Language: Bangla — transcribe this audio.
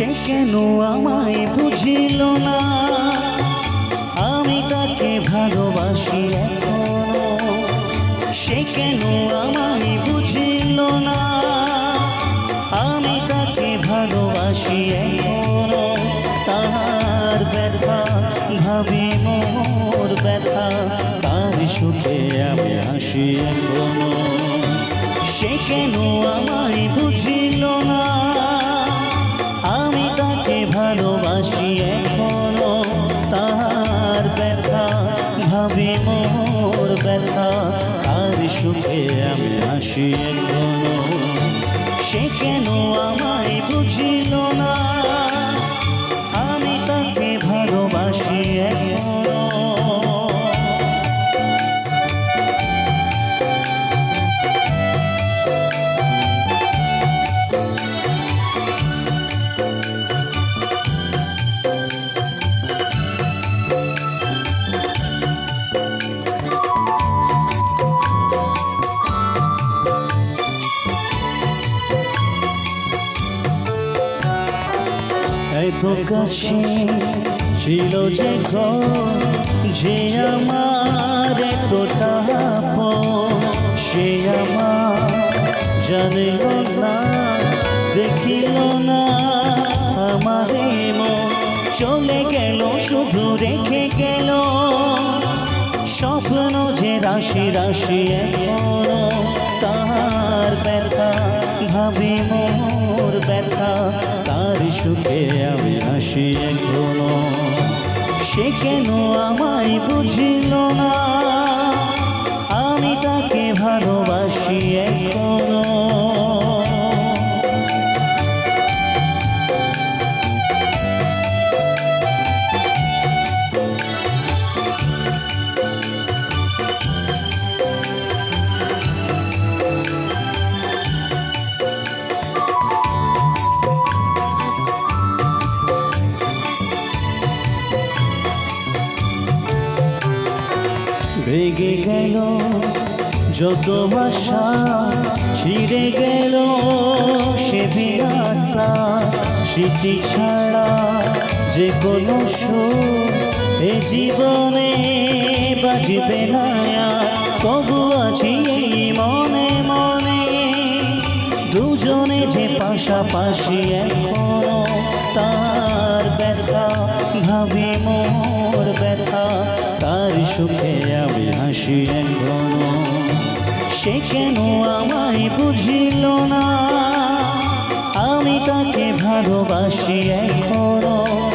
সে কেন আমায় বুঝিল না? আমি তাকে ভালোবাসি এখনও। সে কেন আমায় বুঝিল না? আমি তাকে ভালোবাসি এখনও। তাহার ব্যথা ভাবি মোর ব্যথা। তার সুখে আমি হাসি এখনও। সে কেন আমায় বুঝিল না? ভাবি মোর ব্যথা আর সুখে আমি হাসি এখনও। সে কেন আমায় বুঝিল এত কাছে ছিল যে যে আমার এতটা সে আমার জানিল না, দেখিল না। আমার চলে গেল, শুধু রেখে গেল। স্বপ্ন যে রাশি রাশি তার ব্যথা। ভাবি মোর ব্যথা, তার সুখে আমি হাসি এখনও। সে কেন আমায় বুঝিল না? আমি তাকে ভালোবাসি ভেগে গেল, যত ভাষা ছিঁড়ে গেল, সে বিরাটটা স্মৃতি ছাড়া যে কোনো এ জীবনে বাজবে না। তবু আছি মনে মনে, দুজনে যে পাশাপাশি এখনও তার ব্যথা, ভাবি মোর ব্যথা। সুখে আমি হাসি এখন। সে কেন আমায় বুঝিল না? আমি তাকে ভালোবাসি এখনও।